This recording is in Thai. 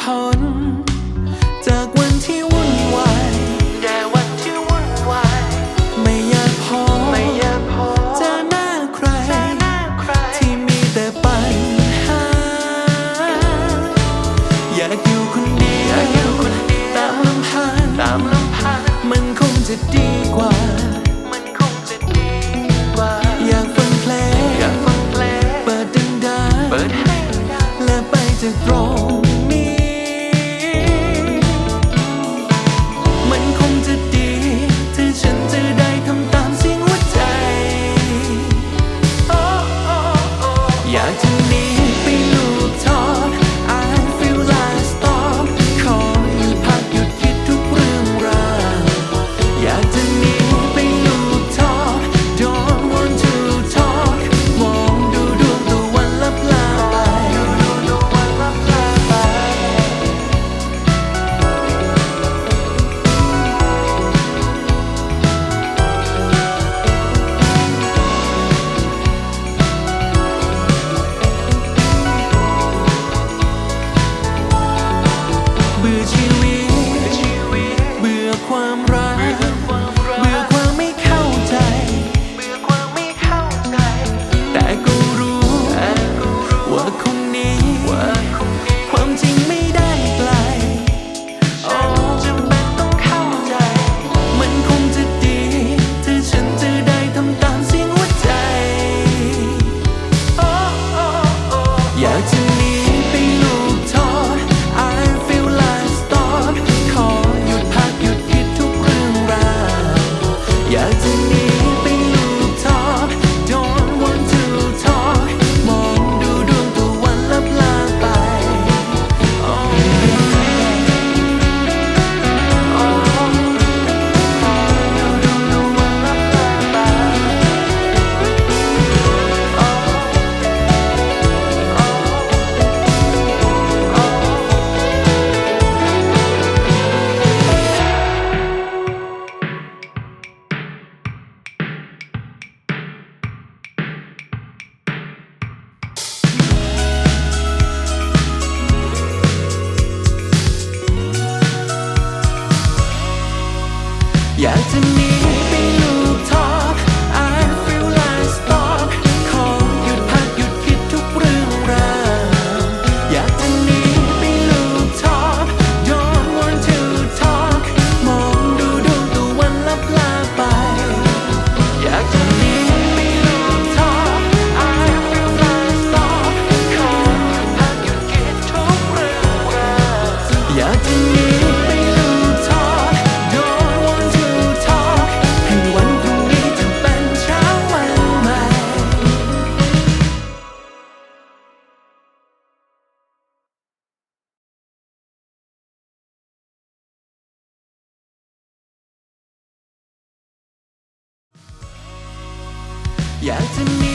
พ้น จากวันที่วุ่นวายแต่วันที่วุ่นวายไม่ยั่อยอจอหน้าใคร ที่มีแต่ปหาอยากอยู่คนเดียวตามลำพังมันคงจะดี Yeah, to me.